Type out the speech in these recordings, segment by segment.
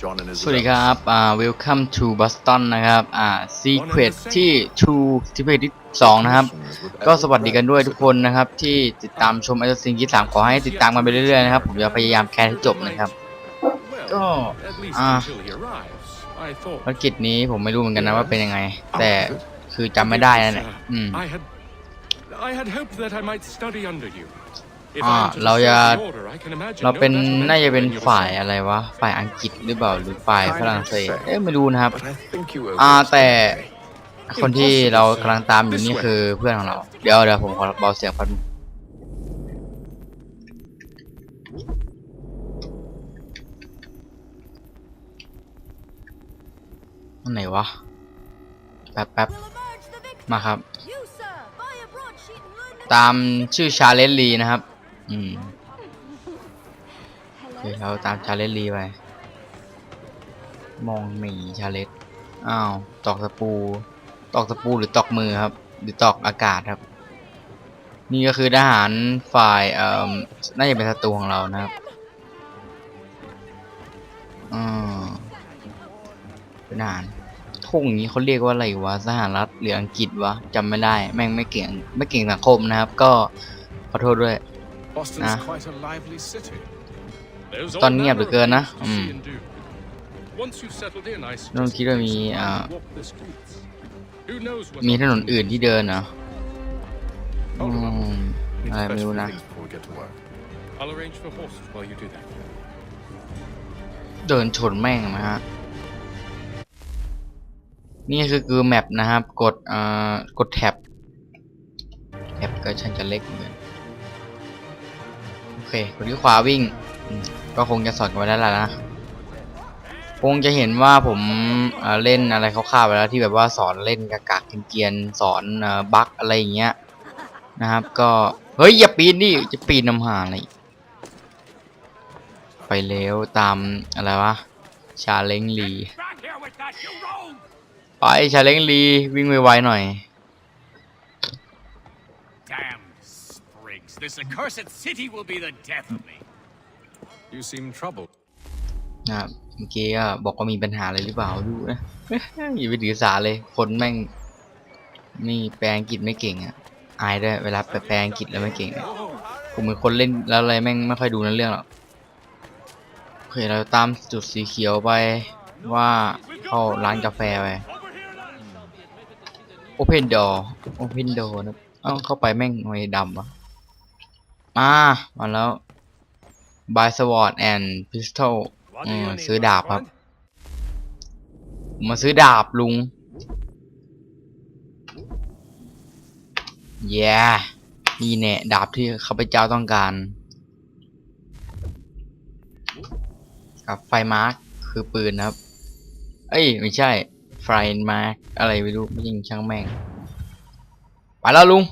John and สวัสดี Isabel. ครับอ่า welcome to Boston นะครับอ่า secret ที่ two secret ที่สองนะครับ ก็สวัสดีกันด้วยทุกคนนะครับ ที่ติดตามชม Assassin's Creed 3ขอให้ติดตามกันไปเรื่อยๆนะครับ ผมจะพยายามแคสให้จบนะครับ ก็ At least อ่า until he arrives. I thought. ภารกิจนี้ผมไม่รู้เหมือนกันนะว่าเป็นยังไง แต่คือจำไม่ได้นั่นแหละอืม I had, I had hoped that I might study under you. If อ่า I am to เราจะ serve the order, I can imagine เรา no เป็น better น่าจะเป็น mentor than ฝ่าย yourself. อะไรวะฝ่ายอังกฤษหรือเปล่าหรือฝ่ายฝรั่งเศสเอ๊ะไม่รู้นะครับ But I think you owe อ่า me แต่ something. คนที่เรากำลังตามอยู่นี่คือเพื่อนของเรา เดี๋ยวเดี๋ยวผมขอเบาเสียงแป๊บนึงอันไหนวะ แป๊บแป๊บ will emerge the victor. มาครับ You, sir, buy a broadsheet and learn the ตามชื่อชาเลนลีนะครับ อืมโอเคเราตามชาเลนลีไป มองหนีชาเลนอ้าว ตอกตะปู ตอกตะปูหรือตอกมือครับ หรือตอกอากาศครับ นี่ก็คือทหารฝ่ายเอ่อน่าจะเป็นศัตรูของเรานะครับอืมเป็นทหารทุ่งอย่างนี้เขาเรียกว่าอะไรวะสหรัฐหรืออังกฤษวะจำไม่ได้ แม่งไม่เก่งไม่เก่งสังคมนะครับ ก็ขอโทษด้วย Boston's Ah. quite a lively city. There's ตอน all เงียบเหลือ manner เกิน of นะ things to อืม see and do. Once you've settled in, I น้อง suggest คิดว่า you มี take some อ่า time to walk the streets. Who knows what มีถนน opportunities อื่นที่เดินเหรอ Hold on. อืม Need อะไร to ไม่ fetch รู้ a few นะ things before we get to work. I'll arrange for horses while you do that. เดินชนแม่งนะฮะ นี่คือคือแมปนะครับ กดเอ่อกดแท็บแท็บก็ช่างจะเล็กเหมือนกันโอ เคกดที่ขวาวิ่ง ก็คงจะสอนกันไว้แล้วล่ะนะ คงจะเห็นว่าผมเอ่อเล่นอะไรคร่าวๆไปแล้วที่แบบว่าสอนเล่นกากๆเกียนสอนเอ่อบั๊กอะไรอย่างเงี้ยนะครับ ก็เฮ้ยอย่าปีนดิจะปีนนำหาอะไรไปแล้วตามอะไรวะชาเลงลี ไปชาเลงลีวิ่งไวๆหน่อย This accursed city will be the death of me. You seem troubled. นะครับเมื่อกี้ก็บอกว่ามีปัญหาอะไรหรือเปล่าดูนะ อย่าไปถือสาเลย คนแม่ง นี่แปลอังกฤษไม่เก่งอะ อายด้วยเวลาแปลอังกฤษแล้วไม่เก่งอะผมเป็นคนเล่นแล้วอะไรแม่งไม่ค่อยดูในเรื่องหรอกโอเคเราตามจุดสีเขียวไปว่าเข้าร้านกาแฟไป Open door Open door นะเอ้าเข้าไปแม่งไม่ดำวะ มามาแล้ว Buy sword and pistol อืมซื้อดาบครับ มาซื้อดาบลุงแย่นี่แน่ดาบที่ข้าพเจ้าต้องการกับไฟมาร์คคือปืนครับ เอ้ย ไม่ใช่ ไฟมาร์คอะไรไม่รู้ไม่ยิงช่างแม่ง ไปแล้วลุง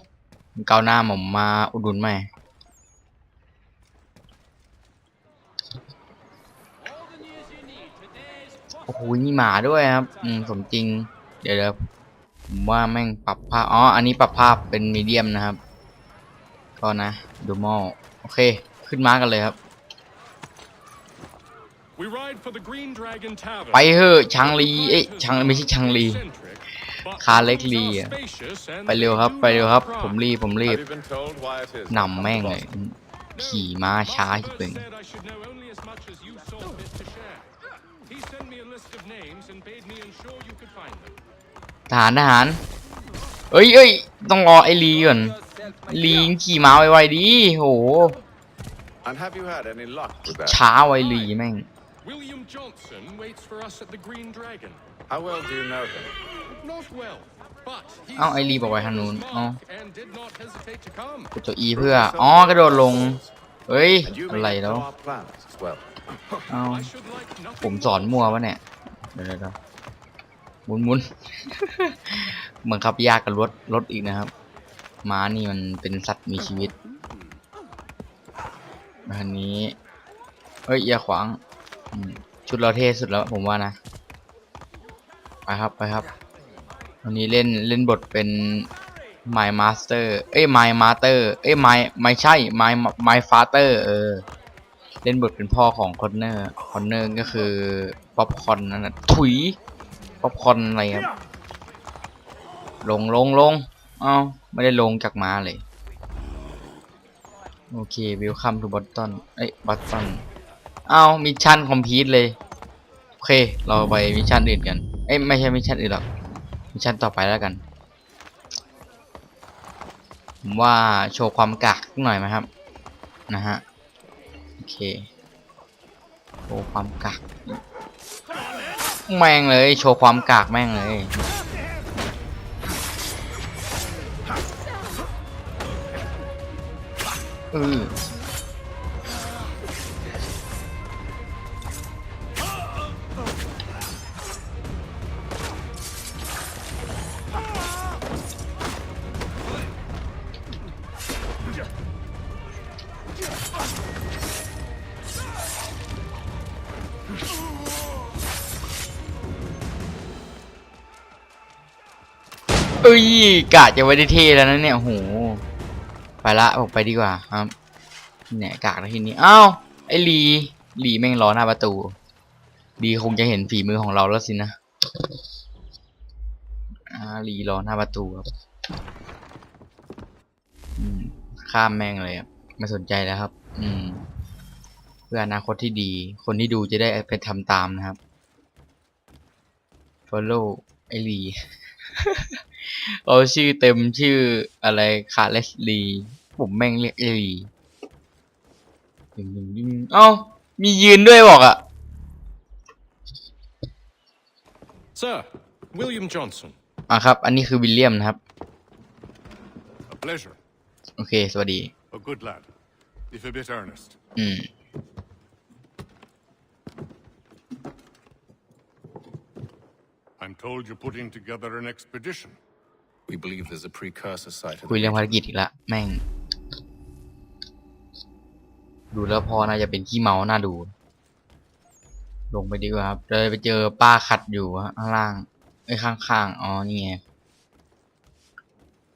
เกาหน้าผมมาอุดหนุนใหม่ โอ้โหมีหมาด้วยครับ อืมสมจริงเดี๋ยวเดี๋ยวผมว่าแม่งปรับภาพ อ๋อ อันนี้ปรับภาพเป็นมีเดียมนะครับ ก็นะดูมอลโอเค ขึ้นมากันเลยครับ We ride for the Green Dragon Tavern. ไปเถอะชังลีเอ๊ะชังไม่ใช่ชังลีคาเล็กลีอะไปเร็วครับ ไปเร็วครับ ผมรีบผมรีบ Have you been told why it is? หนำแม่งเลยขี่ม้าช้าที่เป็น ทหารทหารเอ้ยเอ้ยต้องรอไอ้ลีก่อนลีขี่ม้าไวๆดีโห And have you had any luck with that? ช้าไวลีแม่ง William Johnson waits for us at the Green Dragon. How well do you know him? Not well, but he เอ้าไอ้ลีบอกไว้ทางนู้นอ๋อ and did not hesitate to come. กดตัว E เพื่อ อ๋อกระโดดลง เฮ้ย And you อะไร may แล้ว know our plans as well. เอ้า I should like ผม nothing สอนมั่ววะเนี่ย เดี๋ยวเดี๋ยวเดี๋ยวหมุนหมุนเหมือนขับยากกับรถรถอีกนะครับ ม้านี่มันเป็นสัตว์มีชีวิตอันนี้เฮ้ยอย่าขวางชุดเราเท่สุดแล้วผมว่านะ ไปครับไปครับ วันนี้เล่นเล่นบทเป็น My Master เอ้ย My Master เอ้ย My ไม่ใช่ My My Father เออ เล่นบทเป็นพ่อของคอนเนอร์ คอนเนอร์ก็คือ ป๊อปคอนนั่นน่ะถุยป๊อปคอนอะไรครับ ลงลงลงเอ้าไม่ได้ลงจากม้าเลย โอเควิลคัมทูบอตตันเอ้ยบอตตันเอ้ามิชชั่นคอมพีทเลย โอเค เราไปมิชชั่นอื่นกัน เอ้ยไม่ใช่มิชชั่นอื่นหรอกมิชชั่นต่อไปแล้วกันผมว่าโชว์ความกักหน่อยไหมครับ นะฮะ โอเคโชว์ความกาก แม่งเลย โชว์ความกากแม่งเลยอือ อ้ยกะจะไว้ได้เท่แล้วนะเนี่ยโหไปละผมไปดีกว่าครับเนี่ยกากแล้วทีนี้อ้าวไอ้ลีลีแม่งรอหน้าประตูลีคงจะเห็นฝีมือของเราแล้วสินะอ่าลีรอหน้าประตูครับข้ามแม่งเลยครับไม่สนใจแล้วครับ อืม เพื่ออนาคตที่ดี คนที่ดูจะได้ไปทำตามนะครับ follow ไอลี เอาชื่อเต็มชื่ออะไรคาเลสลี ผมแม่งเรียกไอลีดึงดึงดึงเอ้า มียืนด้วยบอกอะ Sir, William Johnson. อะครับ อันนี้คือวิลเลียมนะครับ A pleasure. โอเค สวัสดี A good lad. If a bit earnest. อืม I'm told you're putting together an expedition. We believe there's a precursor site. คุยเรื่องภารกิจอีกละแม่ง ดูแล้วพอน่าจะเป็นขี้เมาน่าดู ลงไปดีกว่าครับเลยไปเจอป้าขัดอยู่ข้างล่างไอ้ข้างๆอ๋อนี่ไง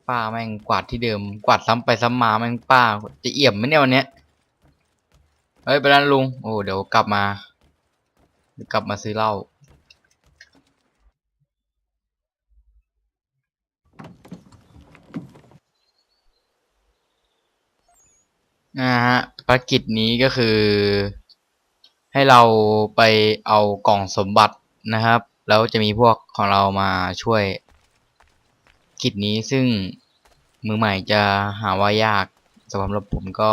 ป้าแม่งกวาดที่เดิมกวาดซ้ำไปซ้ำมาแม่งป้า จะเอี่ยมไหมเนี่ยวันเนี้ยเฮ้ยไปแล้วลุงโอ้เดี๋ยวกลับมา กลับมาซื้อเหล้า นะฮะภารกิจนี้ก็คือ ให้เราไปเอากล่องสมบัตินะครับ แล้วจะมีพวกของเรามาช่วย กิจนี้ซึ่งมือใหม่จะหาว่ายากสำหรับผมก็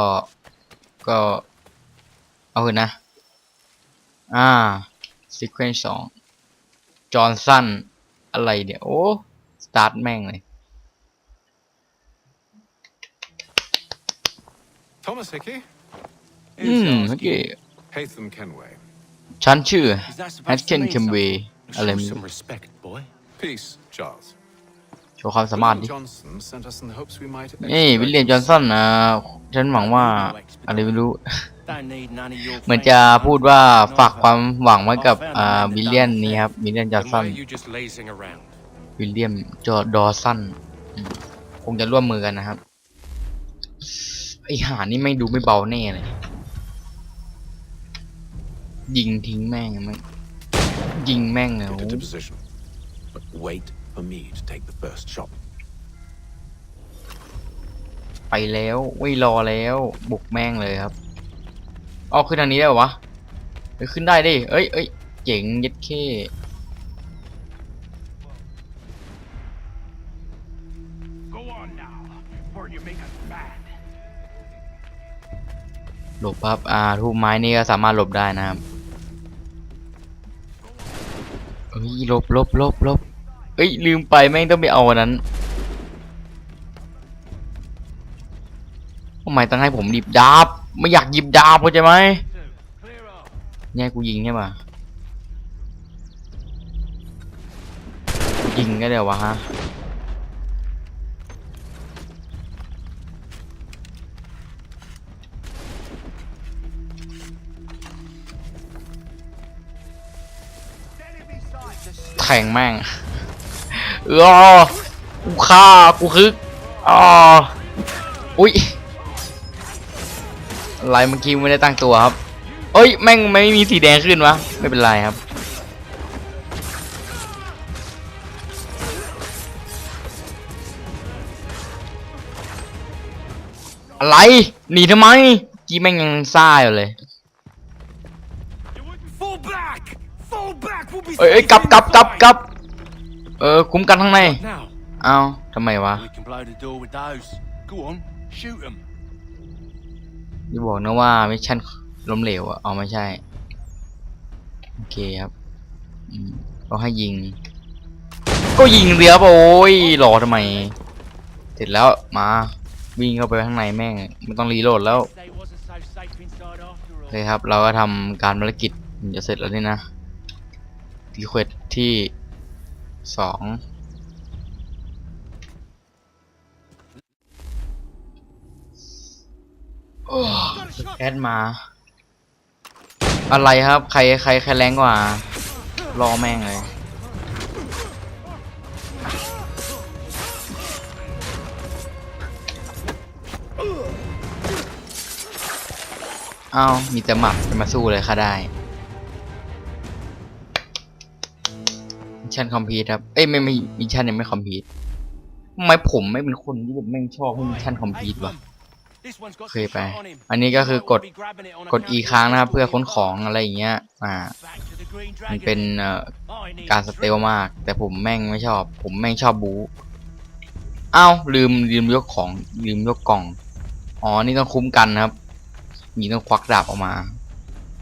ก็เอาเถอะนะ อ่า sequence สองจอห์นสันอะไรเดี๋ยวโอ้ สตาร์ทแม่งเลย Thomas Hickey? อืม Who's โอ asked เค you? Hatham Kenway. ฉันชื่อ Is that supposed แฮต to เคน mean เคมเว something? อะไร Show ไม่รู้ some respect, boy. Peace, Charles. โชว์ความสามารถ William ดิ Johnson sent us in the hopes we might นี่วิลเลียม จอห์นสันนะฉันหวังว่า อะไรไม่รู้ Don't need none of your เหมือนจะพูดว่าฝากความหวังไว้กับ อ่าวิลเลียนนี้ครับวิลเลียม จอห์น Then สั why น are you just lazing around? วิลเลียม จอดอสันอืมคงจะร่วมมือกันนะครับ ไอหานี่ไม่งดูไม่เบาแน่เลย ยิงทิ้งแม่งแม่งยิงแม่งเลย get โอ้ into position. But wait for me to take the first shot. ไปแล้วไม่รอแล้วบุกแม่งเลยครับเอาขึ้นทางนี้ได้เหรอวะเฮ้ยขึ้นได้ดิเอ้ยเอ้ยเจ๋งเย็ดเค หลบครับอ่าทูบไม้นี่ก็สามารถหลบได้นะครับเอ้ยหลบหลบหลบหลบเอ้ยลืมไปแม่งต้องไปเอาอันนั้นทำไมต้องให้ผมหยิบดาบ ไม่อยากหยิบดาบเข้าใจไหมเนี่ยกูยิงใช่ปะยิงก็เดี๋ยววะฮะ แข่งแม่งเออกูฆ่ากูคึกอ๋ออุ้ยอะไรเมื่อกี้ไม่ได้ตั้งตัวครับเอ้ยแม่งไม่มีสีแดงขึ้นวะไม่เป็นไรครับอะไรหนีทำไมกี้แม่งยังซ่าอยู่เลย เอ้ยเอ้ย safe กลับ in กลับ the กลับ fight. กลับเออคุ้มกันข้างใน Now, เอ้าทำไมวะ we can blow the door with those. Go on, shoot them. อย่าบอกนะว่ามิชชั่นล้มเหลวอะเอาไม่ใช่ โอเคครับอืมก็ให้ยิง ก็ยิงเรือปะโอ้ยรอทำไม เสร็จแล้วมาวิ่งเข้าไปข้างในแม่งไม่ต้องรีโหลดแล้ว They wasn't so safe inside after โอ all. เคครับ เราก็ทำการภารกิจจะเสร็จแล้วนี่นะ รีเควสที่สองโอ้แคสมา อะไรครับ ใครใครใครแรงกว่า รอแม่งเลย เอ้ามีแต่หมัดจะมาสู้เลยค่ะได้ มิชชั่นคอมพลีทครับ เอ้ยไม่ไม่มิชชั่นยังไม่คอมพลีททำไมผมไม่เป็นคนที่แบบแม่งชอบให้มิชชั่นคอมพลีทวะเคยไป อันนี้ก็คือกดกด account E ค้างนะครับเพื่อค้นของอะไรอย่างเงี้ย อ่า มันเป็นเอ่อการสเตลมาก แต่ผมแม่งไม่ชอบ ผมแม่งชอบบูอ้าวลืมลืมยกของลืมยกกล่อง อ๋อ นี่ต้องคุ้มกันนะครับ มีต้องควักดาบออกมา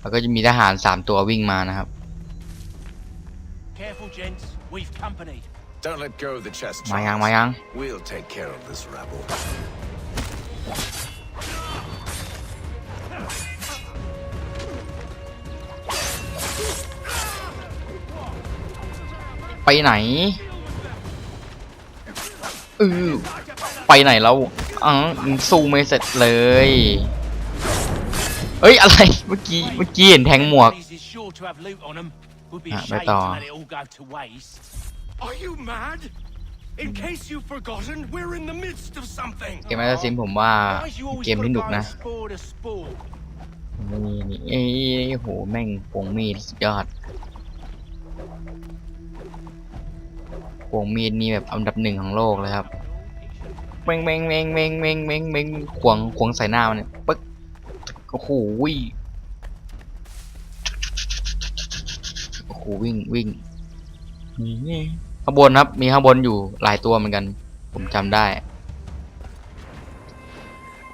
แล้วก็จะมีทหารสามตัววิ่งมานะครับ Careful, gents. We've company. Don't let go of the chest. มายัง Charles. มายัง We'll take care of this rabble. ไปไหนเออไปไหนแล้วอ๋อยังสู้ไม่เสร็จเลย เอ้ย อะไร เมื่อกี้ เมื่อกี้เห็นแทงหมวก These is sure to have loot on them. Would be Ah, ashamed beto. to let it all go to waste. Are you mad? In case you've forgotten, we're in the midst of something. เกมแอสซิมผมว่า Guys, you always เกมที่หนุกนะ gotta go spore to spore. นี่นี่เอ้ยโหแม่งโป่งมีดสุดยอดโป่งมีดนี่แบบอันดับหนึ่งของโลกเลยครับเม่งเม่งเม่งเม่งเม่งเม่งเม่งขวงขวงใส่หน้ามันเนี่ยปึ๊กโอ้โห วิ่งโอ้โหวิ่งวิ่งนี่ข้างบนครับ มีข้างบนอยู่หลายตัวเหมือนกัน ผมจำได้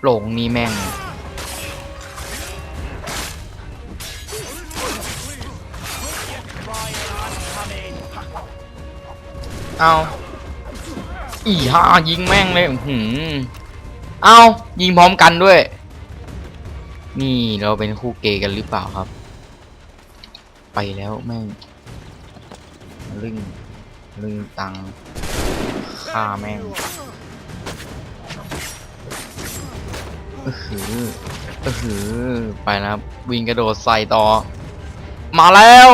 โหลงนี่แม่ง เอาอีห้ายิงแม่งเลยอื้อหืมเอายิงพร้อมกันด้วย นี่เราเป็นคู่เกย์กันหรือเปล่าครับ ไปแล้วแม่งลึงลึงตังฆ่าแม่งเออหือเออหือไปแล้วครับวิ่งกระโดดใส่ต่อ มาแล้ว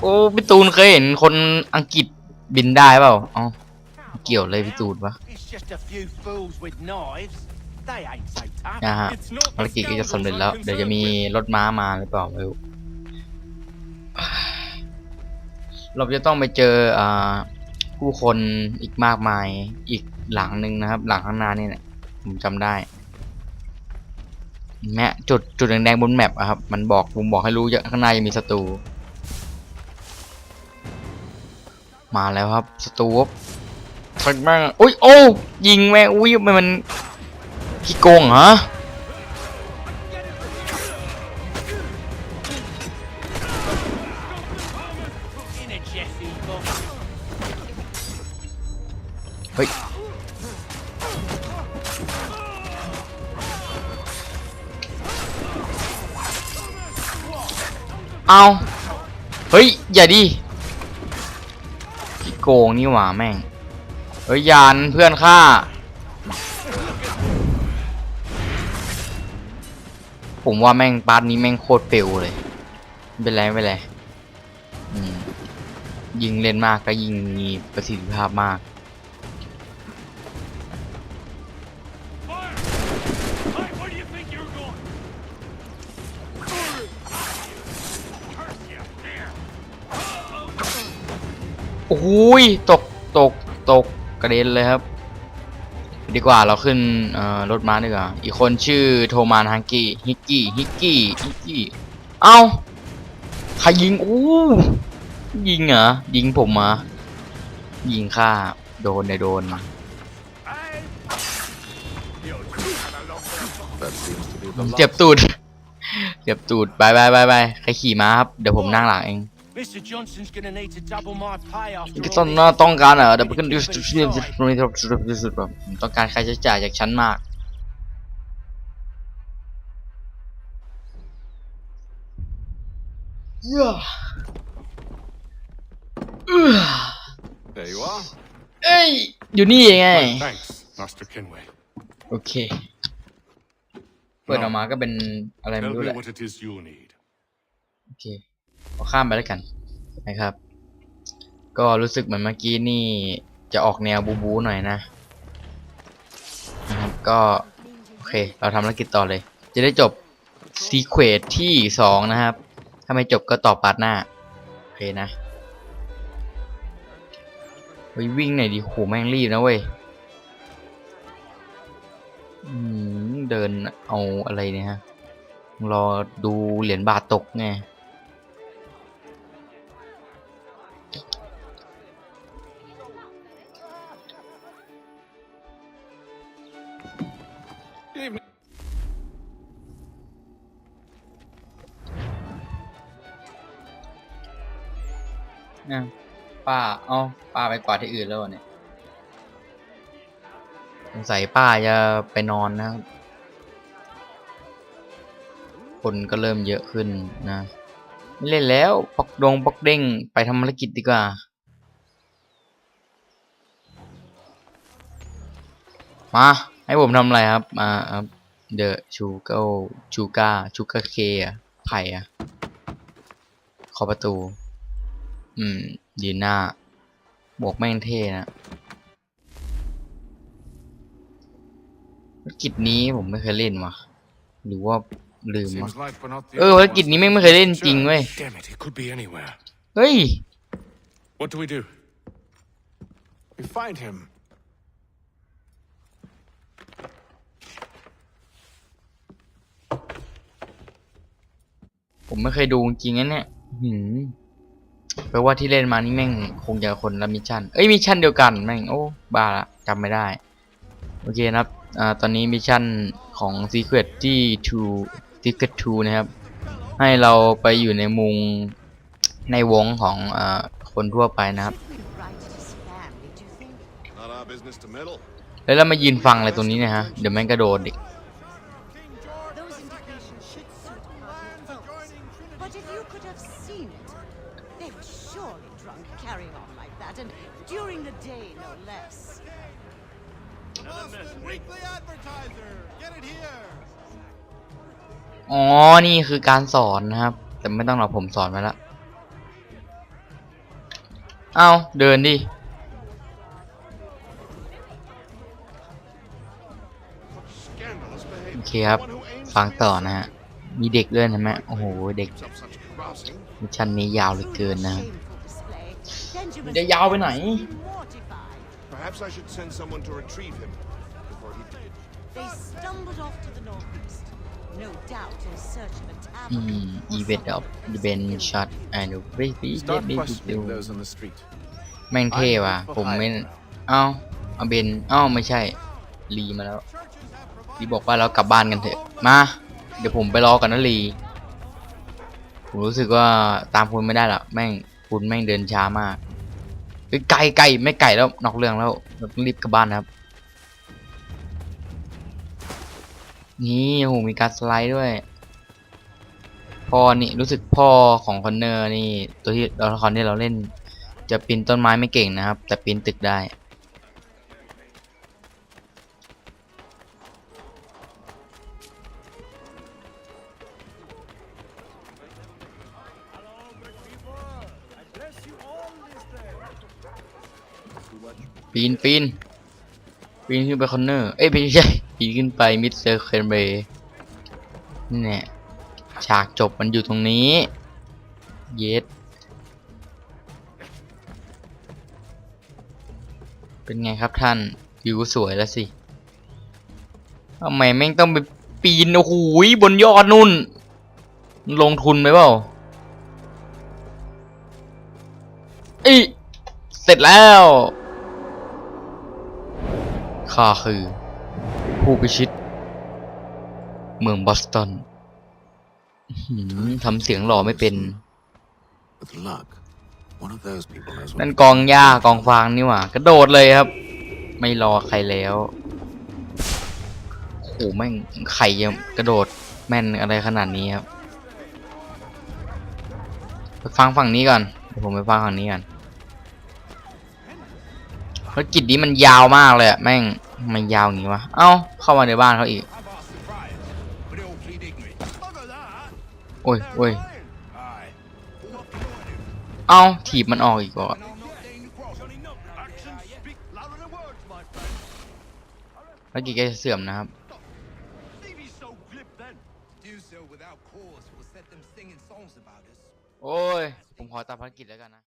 โอ้พี่ตูนเคยเห็นคนอังกฤษบินได้เปล่าเอ๋อเกี่ยวเลยพี่ตูนวะ It's just a few fools with knives. They ain't so tough. นะฮะ It's not ภาร the กิจก็จะสำเร็จแล้ว scoundrels I'm เดี๋ยวจะมี concerned รถม้ามาหรือเปล่าไม่รู้ เราจะต้องไปเจออ่าผู้คนอีกมากมายอีกหลังหนึ่งนะครับ หลังข้างหน้านี่แหละผมจำได้แม้จุดจุดแดงๆบนแมปอะครับ มันบอกผมบอกให้รู้เยอะข้างหน้ายังมีศัตรูมาแล้วครับศัตรูครักแม่งอุ้ยโอ้ยิงแม่อุ้ยมันมันขี้โกงเห ฮ้ยเอาเฮ้ย อย่าดิพี่โกงนี่หว่าแม่ง เฮ้ย ยานเพื่อนข้าผมว่าแม่งปาร์ทนี้แม่งโคตรเฟลเลยไม่เป็นไรไม่เป็นไรยิงเล่นมากก็ยิงมีประสิทธิภาพมาก โอ้ยตกตกตกกระเด็นเลยครับ ดีกว่าเราขึ้นเอ่อรถม้าดีกว่าอีกคนชื่อโทมานฮังกี้ฮิกกี้ฮิกกี้ฮิกกี้เอ้าใครยิงอู้ยิงเหรอยิงผมมายิงข้าโดนในยโดน That seems to be ผ the ม last. เจ็บตูดเจ็บตูดบายบายบายบายใครขี่ม้าครับ เดี๋ยวผมนั่งหลังเอง Mr. Johnson's gonna need to double my pay after ก็ all ต้อง this. ต้องการอะเดี๋ยวขึ้นดิสทริสุดแบบผมต้องการค่าใช้จ่ายจากฉันมาก There you are. เอ้ยอยู่นี่ไง Thanks, Master Kenway. โอเคเปิดออกมาก็เป็นอะไรไม่ Tell รู้แห me ละ what it is you need. โอเคเอา ข้ามไปแล้วกันนะครับ ก็รู้สึกเหมือนเมื่อกี้นี่จะออกแนวบูบูหน่อยนะนะครับก็โอเค เราทำภารกิจต่อเลย จะได้จบซีเควสที่สองนะครับ ถ้าไม่จบก็ต่อพาร์ทหน้า โอเคนะเฮ้ยวิ่งหน่อยดิโหแม่งรีบนะเว้ยเดินเอาอะไรเนี่ยฮะ รอดูเหรียญบาทตกไง นะป้าเอาป้าไปกวาดที่อื่นแล้วเนี่ยสงสัยป้าจะไปนอนนะครับ คนก็เริ่มเยอะขึ้นนะ ไม่เล่นแล้วปอกดงปอกเด้งไปทำภารกิจดีกว่า มา ให้ผมทำอะไรครับ มาครับเดอะชูเกชูกาชูกาเคอะไผ่อะขอประตู อืม ยืนหน้า บวกแม่งเท่นะภารกิจนี้ผมไม่เคยเล่นว่ะ หรือว่าลืมวะ Seems like we're not the เออ only ภารกิจ ones นี้แม่งไม่เคยเล่นจริงเว้ย Damn it, it could be anywhere. เฮ้ย What do we do? We find him. ผมไม่เคยดูจริงๆนะเนี่ยหืม แปลว่าที่เล่นมานี่แม่งคงจะคนละมิชชั่น เอ้ยมิชชั่นเดียวกันแม่งโอ้บ้าละจำไม่ได้ โอเคนะครับอ่าตอนนี้มิชชั่นของ Secret ที่2 Secret 2นะครับ ให้เราไปอยู่ในมุงในวงของอ่าคนทั่วไปนะครับ Not our business to meddle. แล้วเรามายืนฟังอะไรตรงนี้เนะฮะ เดี๋ยวแม่งกระโดดดิ Those อ๋อ นี่คือการสอนนะครับ แต่ไม่ต้องหรอกผมสอนไว้ละเอาเดินดิ Scandalous โอ behavior. เคครับ One who aims ฟัง to ต่อ miss. นะฮะ มีเด็กด้วยนะแม่โอ้โห เด็ก Keeps up such carousing. มิชชั่นนี้ยาวเหลือเกินนะครับ Shameful display. Benjamin จะยาวไปไหน mortified. Perhaps I should send someone to retrieve him before he They stumbled off to the northeast, no doubt in search of a อื tavern. ม or อีเวนต์ออฟ something เบนช็อตแอนด์บริบี start เบ questioning those on the street. แม่งเท่ว่ะ ผมไม่ เอ้าเอาเบน เอ้าไม่ใช่รีมาแล้วรีบอกว่าเรากลับบ้านกันเถอะ มา เดี๋ยวผมไปรอกันนะรีผมรู้สึกว่าตามคุณไม่ได้ละแม่งคุณแม่งเดินช้ามากเฮ้ยไกลไกลไม่ไกลแล้วนอกเรื่องแล้วเราต้องรีบกลับบ้านนะครับ นี่โอ้โหมีการสไลด์ด้วยพ่อนี่รู้สึกพ่อของคอนเนอร์นี่ตัวที่ตัวละครที่เราเล่น จะปีนต้นไม้ไม่เก่งนะครับ แต่ปีนตึกได้ปีนปีน ปีนขึ้นไปคอนเนอร์ เอ้ยไม่ใช่ ปีนขึ้นไปมิสเตอร์เคนเบย์นี่แน่ฉากจบมันอยู่ตรงนี้ เยสเป็นไงครับท่าน วิวสวยแล้วสิทำไมแม่งต้องไปปีน โอ้โหยบนยอดนู่น ลงทุนไหมเปล่าอีเสร็จแล้ว ข้าคือ ผู้พิชิต เมืองบอสตันอื้อหือทำเสียงหล่อไม่เป็น With luck, one of those people knows นั่น what. กองหญ้ากองฟางนี่หว่ากระโดดเลยครับ ไม่รอใครแล้วโอ้โหแม่งไข่ยังกระโดดแม่นอะไรขนาดนี้ครับไปฟังฝั่งนี้ก่อนเดี๋ยวผมไปฟังฝั่งนี้ก่อนภารกิจนี้มันยาวมากเลยอะแม่งทำ มันยาวงี้วะ เอ้า เข้ามาในบ้านเขาอีก โอ้ยโอ้ยเอ้า ถีบมันออกอีกก่อนเมื่อกี้แกเสื่อมนะครับ โอ้ย ผมขอตามภารกิจแล้วกันนะ